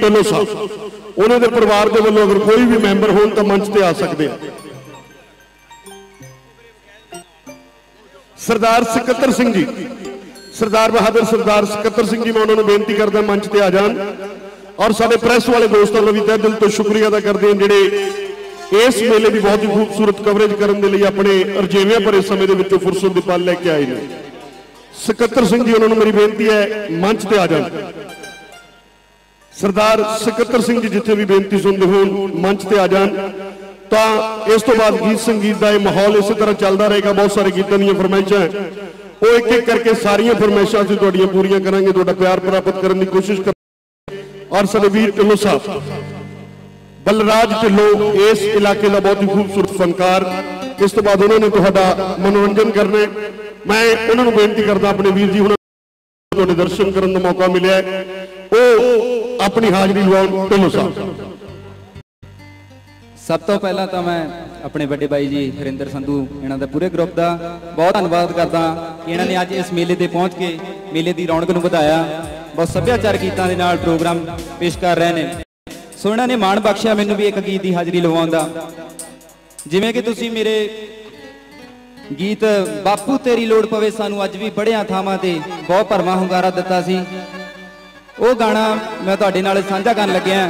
ਢਿੱਲੋਂ ਸਾਹਿਬ ਉਹਨਾਂ ਦੇ ਪਰਿਵਾਰ ਦੇ ਵੱਲੋਂ ਅਗਰ ਕੋਈ ਵੀ ਮੈਂਬਰ ਹੋਣ ਤਾਂ ਮੰਚ ਤੇ ਆ ਸਕਦੇ ਆ। ਸਰਦਾਰ ਸਕੱਤਰ ਸਿੰਘ ਜੀ, ਸਰਦਾਰ ਬਹਾਦਰ ਸਰਦਾਰ ਸਕੱਤਰ ਸਿੰਘ ਜੀ, ਮੈਂ ਉਹਨਾਂ ਨੂੰ ਬੇਨਤੀ ਕਰਦਾ ਮੰਚ ਤੇ ਆ ਜਾਣ। ਔਰ ਸਾਡੇ ਪ੍ਰੈਸ ਵਾਲੇ ਦੋਸਤਾਂ ਨੂੰ ਵੀ ਤਹਿ ਦਿਲ ਤੋਂ ਸ਼ੁਕਰੀਆ ਅਦਾ ਕਰਦੇ ਹਾਂ, ਜਿਹੜੇ ਇਸ ਮੇਲੇ ਦੀ ਬਹੁਤ ਹੀ ਖੂਬਸੂਰਤ ਕਵਰੇਜ ਕਰਨ ਦੇ ਲਈ ਆਪਣੇ ਅਰਜੇਵਿਆਂ ਭਰੇ ਸਮੇਂ ਦੇ ਵਿੱਚੋਂ ਫੁਰਸਤ ਦੀ ਪਲ ਲੈ ਕੇ ਆਏ ਨੇ। ਸਕੱਤਰ ਸਿੰਘ ਜੀ, ਉਹਨਾਂ ਨੂੰ ਮੇਰੀ ਬੇਨਤੀ ਹੈ, ਮੰਚ ਤੇ ਆ ਜਾਣ। ਸਰਦਾਰ ਸਕੱਤਰ ਸਿੰਘ ਜੀ ਜਿੱਥੇ ਵੀ ਬੇਨਤੀ ਸੁਣਦੇ ਹੋਣ ਮੰਚ ਤੇ ਆ ਜਾਣ ਤਾਂ ਇਸ ਤੋਂ ਬਾਅਦ ਗੀਤ ਸੰਗੀਤ ਦਾ ਇਹ ਮਾਹੌਲ ਇਸੇ ਤਰ੍ਹਾਂ ਚੱਲਦਾ ਰਹੇਗਾ ਬਹੁਤ ਸਾਰੇ ਗੀਤਾਂ ਦੀਆਂ ਫਰਮਾਇਸ਼ਾਂ ਹੈ। ਉਹ ਇੱਕ ਇੱਕ ਕਰਕੇ ਸਾਰੀਆਂ ਫਰਮਾਇਸ਼ਾਂ ਅਸੀਂ ਤੁਹਾਡੀਆਂ ਪੂਰੀਆਂ ਕਰਾਂਗੇ ਤੁਹਾਡਾ ਪਿਆਰ ਪ੍ਰਾਪਤ ਕਰਨ ਦੀ ਕੋਸ਼ਿਸ਼ ਕਰਾਂਗੇ ਔਰ ਸਾਡੇ ਵੀਰ ਢਿੱਲੋਂ ਸਾਹਿਬ ਬਲਰਾਜ ਢਿੱਲੋਂ ਇਸ ਇਲਾਕੇ ਦਾ ਬਹੁਤ ਹੀ ਖੂਬਸੂਰਤ ਫਨਕਾਰ ਇਸ ਤੋਂ ਬਾਅਦ ਉਹਨਾਂ ਨੇ ਤੁਹਾਡਾ ਮਨੋਰੰਜਨ ਕਰਨਾ ਹੈ। ਮੈਂ ਉਹਨਾਂ ਨੂੰ ਬੇਨਤੀ ਕਰਦਾ ਆਪਣੇ ਵੀਰ ਜੀ ਹੁਣ ਤੁਹਾਡੇ ਦਰਸ਼ਨ ਕਰਨ ਦਾ ਮੌਕਾ ਮਿਲਿਆ ਹੈ ਉਹ ਆਪਣੀ ਹਾਜ਼ਰੀ ਲਵਾਉਣ ਢਿੱਲੋਂ ਸਾਹਿਬ ਸਭ ਤੋਂ ਪਹਿਲਾਂ ਤਾਂ ਮੈਂ ਆਪਣੇ ਵੱਡੇ ਬਾਈ ਜੀ, ਹਰਿੰਦਰ ਸੰਧੂ ਇਹਨਾਂ ਦਾ ਪੂਰੇ ਗਰੁੱਪ ਦਾ ਬਹੁਤ ਧੰਨਵਾਦ ਕਰਦਾ ਕਿ ਇਹਨਾਂ ਨੇ ਅੱਜ ਇਸ ਮੇਲੇ ਤੇ ਪਹੁੰਚ ਕੇ ਮੇਲੇ ਦੀ ਰੌਣਕ ਨੂੰ ਵਧਾਇਆ। ਬਹੁਤ ਸੱਭਿਆਚਾਰ ਗੀਤਾਂ ਦੇ ਨਾਲ ਪ੍ਰੋਗਰਾਮ ਪੇਸ਼ ਕਰ ਰਹੇ ਨੇ। ਸੋ ਇਹਨਾਂ ਨੇ ਮਾਣ ਬਖਸ਼ਿਆ ਮੈਨੂੰ ਵੀ ਇੱਕ ਗੀਤ ਦੀ ਹਾਜ਼ਰੀ ਲਵਾਉਣ ਦਾ। ਜਿਵੇਂ ਕਿ ਤੁਸੀਂ ਮੇਰੇ ਗੀਤ, ਬਾਪੂ ਤੇਰੀ ਲੋੜ ਪਵੇ ਸਾਨੂੰ ਅੱਜ ਵੀ ਬੜਿਆਂ ਥਾਵਾਂ ਤੇ ਬਹੁਤ ਭਰਵਾਂ ਹੁੰਗਾਰਾ ਦਿੱਤਾ ਸੀ। ਉਹ ਗਾਣਾ ਮੈਂ ਤੁਹਾਡੇ ਨਾਲ ਸਾਂਝਾ ਕਰਨ ਲੱਗਿਆ।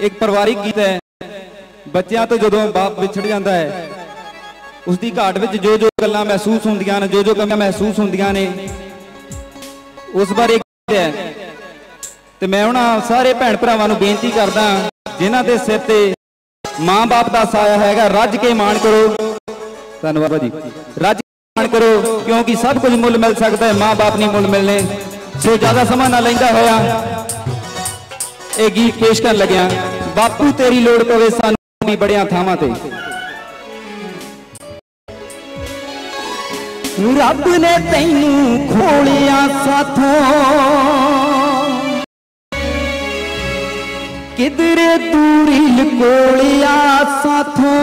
ਇੱਕ ਪਰਿਵਾਰਿਕ ਗੀਤ ਹੈ। ਬੱਚਿਆਂ ਤੋਂ ਜਦੋਂ ਬਾਪ ਵਿਛੜ ਜਾਂਦਾ ਹੈ ਉਸ ਦੀ ਘਾਟ ਵਿੱਚ ਜੋ ਜੋ ਗੱਲਾਂ ਮਹਿਸੂਸ ਹੁੰਦੀਆਂ ਨੇ ਜੋ ਜੋ ਕਮੀਆਂ ਮਹਿਸੂਸ ਹੁੰਦੀਆਂ ਨੇ, ਉਸ ਬਾਰੇ ਹੈ। ਤੇ ਮੈਂ ਉਹਨਾਂ ਸਾਰੇ ਭੈਣ ਭਰਾਵਾਂ ਨੂੰ ਬੇਨਤੀ ਕਰਦਾ ਜਿਨ੍ਹਾਂ ਦੇ ਸਿਰ ਤੇ ਮਾਂ-ਬਾਪ ਦਾ ਸਾਇਆ ਹੈਗਾ, ਰੱਜ ਕੇ ਮਾਣ ਕਰੋ। ਧੰਨਵਾਦ ਜੀ। ਰੱਜ ਕੇ ਮਾਣ ਕਰੋ, ਕਿਉਂਕਿ ਸਭ ਕੁਝ ਮੁੱਲ ਮਿਲ ਸਕਦਾ ਹੈ, ਮਾਂ-ਬਾਪ ਨਹੀਂ ਮੁੱਲ ਮਿਲਨੇ ਸੋ ਜ਼ਿਆਦਾ ਸਮਾਂ ਨਾ ਲੈਂਦਾ ਹੋਇਆ, ਇਹ ਗੀਤ ਪੇਸ਼ ਕਰਨ ਲੱਗਿਆ, ਬਾਪੂ ਤੇਰੀ ਲੋੜ ਪਵੇ ਸਾਨੂੰ ਵੀ ਬੜਿਆਂ ਥਾਵਾਂ ਤੇ। ਰੱਬ ਨੇ ਤੈਨੂੰ ਖੋਲਿਆ ਸਾਥੋਂ। ਕਿਧਰੇ ਦੂਰੀ ਲਕੋਲਿਆ ਸਾਥੋਂ।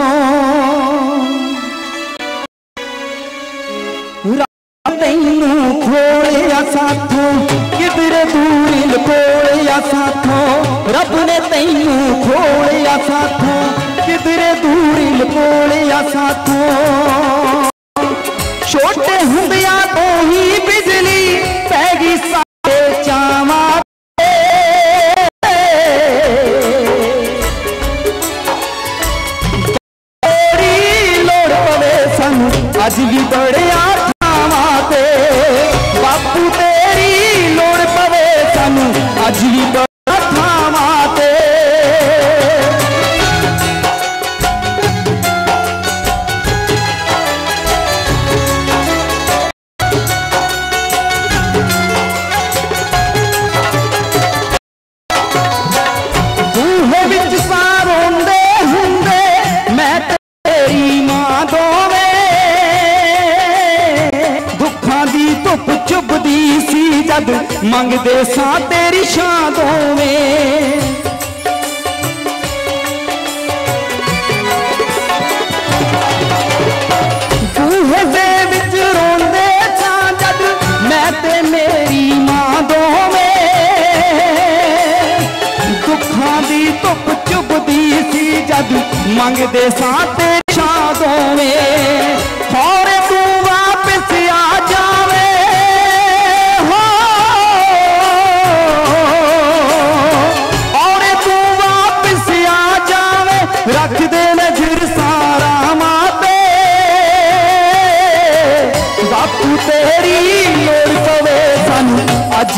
ਰੱਬ ਤੈਨੂੰ ਖੋਲਿਆ ਸਾਥੋਂ, ਕਿਧਰੇ ਦੂਰੀ ਆ ਸਾਥੋਂ, ਰੱਬ ਨੇ ਤੈਨੂੰ ਖੋਲਿਆ ਸਾਥੋਂ, ਕਿਧਰੇ ਦੂਰੀ ਆ ਸਾਥੋਂ। ਛੋਟੇ ਹੁੰਦਿਆਂ ਧੁੱਪ ਚੁੱਭਦੀ ਸੀ, ਜਦ ਮੰਗਦੇ ਸਾਂ ਤੇਰੀ ਛਾਂ ਦੋਵੇਂ। ਬੂਹੇ ਦੇ ਵਿੱਚ ਰੋਂਦੇ ਸਾਂ, ਜਦ ਮੈਂ ਤੇ ਮੇਰੀ ਮਾਂ ਦੋਵੇਂ। ਦੁੱਖਾਂ ਦੀ ਧੁੱਪ ਚੁੱਭਦੀ ਸੀ, ਜਦ ਮੰਗਦੇ ਸਾਂ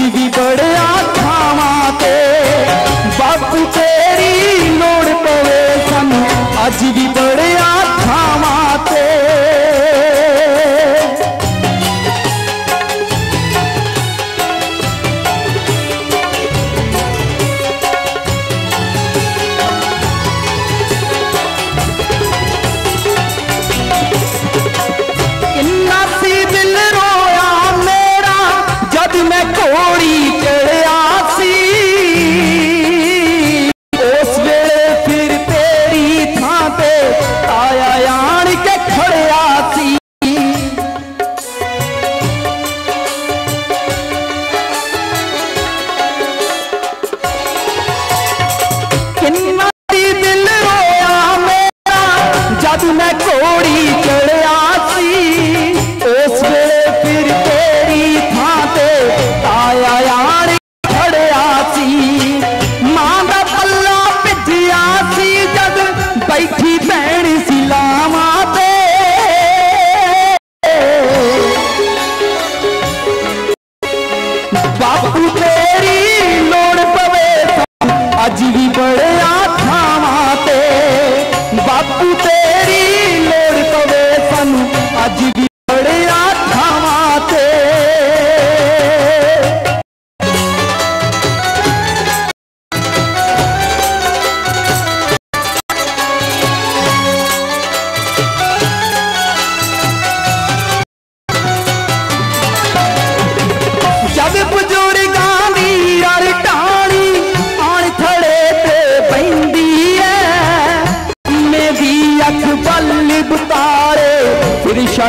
ਅੱਜ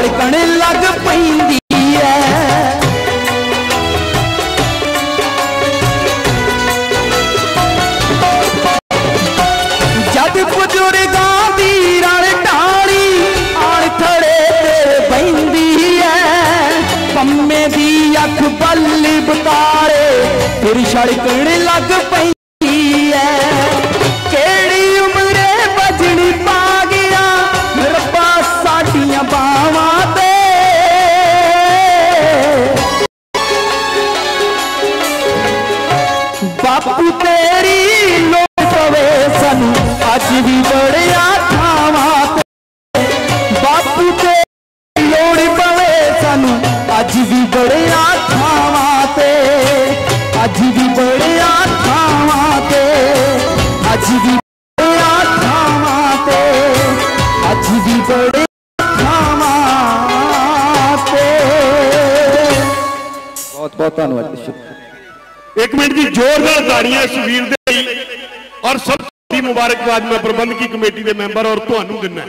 ਫਿਰ ਲੱਗ ਪੈਂਦੀ ਐ। ਜਦ ਬਜ਼ੁਰਗਾਂ ਦੀ ਰਲ ਢਾਣੀ ਆਣ ਥੜੇ ਤੇ ਪੈਂਦੀ ਐ। ਪੰਮੇ ਦੀ ਅੱਖ ਬੱਲ ਬਤਾਰੇ ਫਿਰ ਛੜਕਣ ਲੱਗ ਪੈਂਦੀ ਬਾਪੂ ਤੇਰੀ ਲੋੜ ਪਵੇ ਸਾਨੂੰ ਅੱਜ ਵੀ ਬੜਿਆ ਥਾਵਾਂ ਤੇ ਅੱਜ ਵੀ ਬੜਿਆ ਥਾਵਾਂ ਤੇ ਅੱਜ ਵੀ ਬੜਿਆ ਥਾਵਾਂ ਤੇ ਅੱਜ ਵੀ ਬੜਿਆ ਥਾਵਾਂ ਤੇ ਬਹੁਤ ਬਹੁਤ ਧੰਨਵਾਦ ਜੀ ਸ਼ੁਕਰੀਆ ਇੱਕ ਮਿੰਟ ਦੀ ਜ਼ੋਰਦਾਰ ਤਾੜੀਆਂ ਇਸ ਵੀਰ ਦੇ ਲਈ ਔਰ ਸਭ ਤੋਂ ਵੱਡੀ ਮੁਬਾਰਕਬਾਦ ਮੈਂ ਪ੍ਰਬੰਧਕੀ ਕਮੇਟੀ ਦੇ ਮੈਂਬਰ ਔਰ ਤੁਹਾਨੂੰ ਦਿੰਦਾ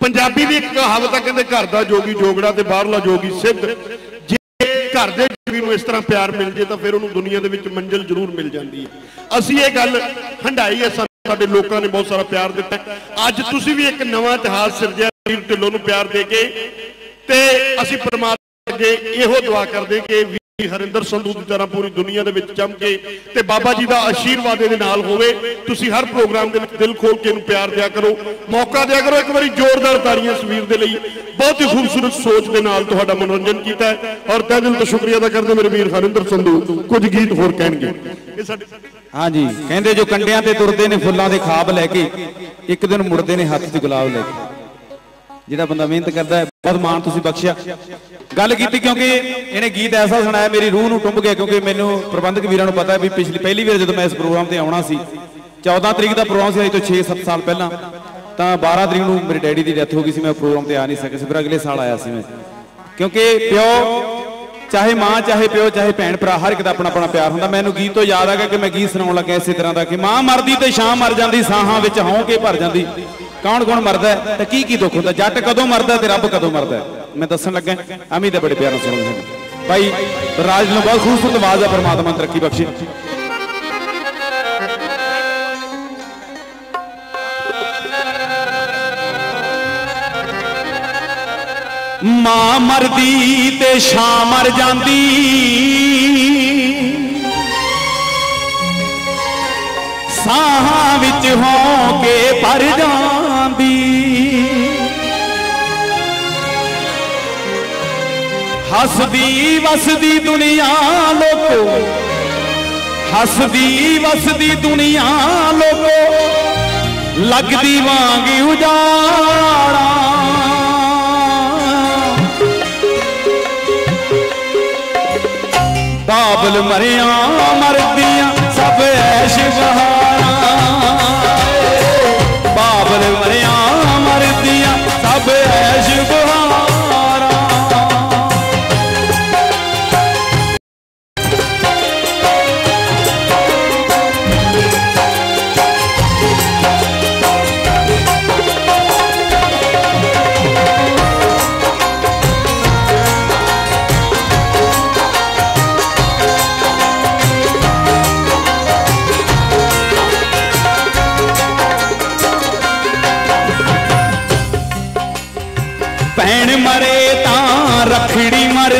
ਪੰਜਾਬੀ ਦੀ ਇੱਕ ਕਹਾਵਤ ਆ, ਕਹਿੰਦੇ ਘਰ ਦਾ ਜੋਗੀ ਜੋਗੜਾ ਤੇ ਬਾਹਰਲਾ ਜੋਗੀ ਸਿੱਧ। ਜੇ ਘਰ ਦੇ ਜੋਗੀ ਨੂੰ ਇਸ ਤਰ੍ਹਾਂ ਪਿਆਰ ਮਿਲ ਜੇ ਤਾਂ ਫਿਰ ਉਹਨੂੰ ਦੁਨੀਆ ਦੇ ਵਿੱਚ ਮੰਜ਼ਿਲ ਜ਼ਰੂਰ ਮਿਲ ਜਾਂਦੀ ਹੈ। ਅਸੀਂ ਇਹ ਗੱਲ ਹੰਡਾਈ ਹੈ ਸਾਨੂੰ ਸਾਡੇ ਲੋਕਾਂ ਨੇ ਬਹੁਤ ਸਾਰਾ ਪਿਆਰ ਦਿੱਤਾ ਅੱਜ ਤੁਸੀਂ ਵੀ ਇੱਕ ਨਵਾਂ ਇਤਿਹਾਸ ਸਿਰਜਿਆ, ਵੀਰ ਢਿੱਲੋਂ ਨੂੰ ਪਿਆਰ ਦੇ ਕੇ ਤੇ ਅਸੀਂ ਪਰਮਾਤਮਾ ਅੱਗੇ ਇਹੋ ਦੁਆ ਕਰਦੇ ਕਿ ਹਰਿੰਦਰ ਸੰਧੂ ਦੀ ਤਰ੍ਹਾਂ ਪੂਰੀ ਦੁਨੀਆ ਦੇ ਵਿੱਚ ਚਮਕੇ ਤੇ ਬਾਬਾ ਜੀ ਦਾ ਆਸ਼ੀਰਵਾਦ ਇਹਦੇ ਨਾਲ ਹੋਵੇ। ਤੁਸੀਂ ਹਰ ਪ੍ਰੋਗਰਾਮ ਦੇ ਵਿੱਚ ਦਿਲ ਖੋਲ ਕੇ ਇਹਨੂੰ ਪਿਆਰ ਦਿਆ ਕਰੋ। ਮੌਕਾ ਦਿਆ ਕਰੋ ਇੱਕ ਵਾਰੀ ਜ਼ੋਰਦਾਰ ਤਾੜੀਆਂ ਇਸ ਦੇ ਲਈ। ਬਹੁਤ ਹੀ ਖੂਬਸੂਰਤ ਸੋਚ ਦੇ ਨਾਲ ਤੁਹਾਡਾ ਮਨੋਰੰਜਨ ਕੀਤਾ ਔਰ ਤਹਿ ਦਿਲ ਤੋਂ ਸ਼ੁਕਰੀਆ ਅਦਾ ਕਰਦੇ ਮੇਰੇ ਵੀਰ ਹਰਿੰਦਰ ਸੰਧੂ। ਕੁਝ ਗੀਤ ਹੋਰ ਕਹਿਣਗੇ। ਇਹ ਸਾਡੇ ਹਾਂਜੀ, ਕਹਿੰਦੇ ਜੋ ਕੰਡਿਆਂ ਤੇ ਤੁਰਦੇ ਨੇ ਫੁੱਲਾਂ ਦੇ ਖਾਬ ਲੈ ਕੇ, ਇੱਕ ਦਿਨ ਮੁੜਦੇ ਨੇ ਹੱਥ 'ਚ ਗੁਲਾਬ ਲੈ ਕੇ। ਜਿਹੜਾ ਬੰਦਾ ਮਿਹਨਤ ਕਰਦਾ ਹੈ, ਬਹੁਤ ਮਾਣ ਤੁਸੀਂ ਬਖਸ਼ਿਆ। ਗੱਲ ਕੀਤੀ ਕਿਉਂਕਿ ਇਹਨੇ ਗੀਤ ਐਸਾ ਸੁਣਾਇਆ, ਮੇਰੀ ਰੂਹ ਨੂੰ ਟੁੰਬ ਗਿਆ ਕਿਉਂਕਿ ਮੈਨੂੰ ਪ੍ਰਬੰਧਕ ਵੀਰਾਂ ਨੂੰ ਪਤਾ ਹੈ ਵੀ ਪਿਛਲੀ ਪਹਿਲੀ ਵਾਰ ਜਦੋਂ ਮੈਂ ਇਸ ਪ੍ਰੋਗਰਾਮ ਤੇ ਆਉਣਾ ਸੀ 14 ਤਰੀਕ ਦਾ ਪ੍ਰੋਗਰਾਮ ਸੀ, ਅੱਜ ਤੋਂ 6-7 ਸਾਲ ਪਹਿਲਾਂ। ਤਾਂ 12 ਤਰੀਕ ਨੂੰ ਮੇਰੇ ਡੈਡੀ ਦੀ ਡੈਥ ਹੋ ਗਈ ਸੀ, ਮੈਂ ਪ੍ਰੋਗਰਾਮ ਤੇ ਆ ਨਹੀਂ ਸਕਿਆ ਸੀ, ਫਿਰ ਅਗਲੇ ਸਾਲ ਆਇਆ ਸੀ ਮੈਂ। ਕਿਉਂਕਿ ਪਿਓ, ਚਾਹੇ ਮਾਂ, ਚਾਹੇ ਪਿਓ, ਚਾਹੇ ਭੈਣ, ਭਰਾ, ਹਰ ਇੱਕ ਦਾ ਆਪਣਾ ਆਪਣਾ ਪਿਆਰ ਹੁੰਦਾ। ਮੈਨੂੰ ਗੀਤ ਤੋਂ ਯਾਦ ਆ ਗਿਆ ਕਿ ਮੈਂ ਗੀਤ ਸੁਣਾਉਣ ਲੱਗਾ ਇਸੇ ਤਰ੍ਹਾਂ ਦਾ ਕਿ ਮਾਂ ਮਰਦੀ ਤੇ ਸ਼ਾਮ ਮਰ ਜਾਂਦੀ, ਸਾਹਾਂ ਵਿੱਚ ਹੌਂ ਕੇ ਭਰ ਜਾਂਦੀ। ਕੌਣ ਕੌਣ ਮਰਦਾ ਤੇ ਕੀ ਕੀ ਦੁੱਖ ਹੁੰਦਾ? ਜੱਟ ਕਦੋਂ ਮਰਦਾ ਤੇ ਰੱਬ ਕਦੋਂ ਮਰਦਾ ਮੈਂ ਦੱਸਣ ਲੱਗਾ ਅਮੀ ਤਾਂ ਬੜੇ ਪਿਆਰ ਨਾਲ ਸੁਣਦੇ ਹਾਂ ਭਾਈ, ਰਾਜ ਨੂੰ ਬਹੁਤ ਖੂਬਸੂਰਤ ਆਵਾਜ਼ ਹੈ ਪਰਮਾਤਮਾ ਤਰੱਕੀ ਬਖਸ਼ੇ। ਮਾਂ ਮਰਦੀ ਤੇ ਸ਼ਾਮ ਮਰ ਜਾਂਦੀ। ਸਾਹਾਂ ਵਿੱਚ ਹੋ ਕੇ ਭਰ ਜਾਂਦੀ ਹੱਸਦੀ ਵਸਦੀ ਦੁਨੀਆ ਲੋਕੋ। ਹੱਸਦੀ ਵਸਦੀ ਦੁਨੀਆ ਲੋਕੋ। ਲੱਗਦੀ ਵਾਂਗ ਉਜਾੜਾ। ਬਾਬਲ ਮਰਿਆ ਮਰਦੀਆਂ ਸਭ ਐਸ਼ ਬਹਾਰਾਂ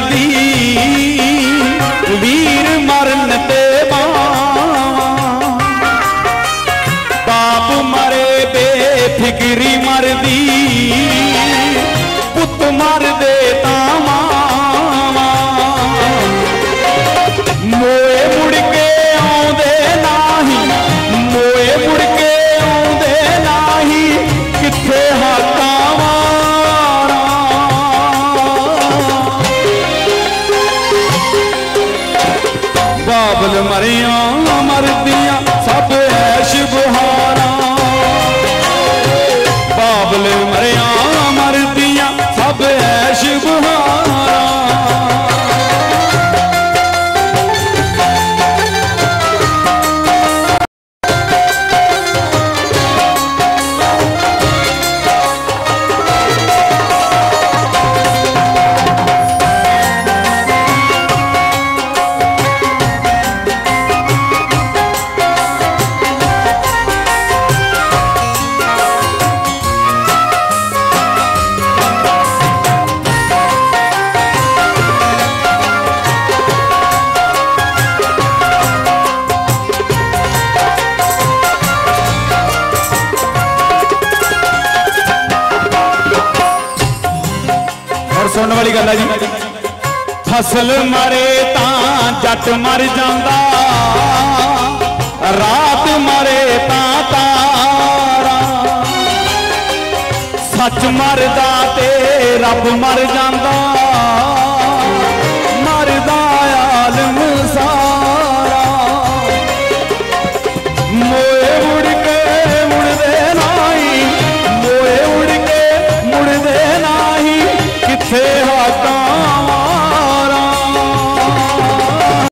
नबी Ave María, María. ਵਾਲੀ ਗੱਲ ਹੈ ਜੀ। ਫਸਲ ਮਰੇ ਤਾਂ ਜੱਟ ਮਰ ਜਾਂਦਾ। ਰਾਤ ਮਰੇ ਤਾਂ ਤਾਰਾ। ਸੱਚ ਮਰਦਾ ਤੇ ਰੱਬ ਮਰ ਜਾਂਦਾ।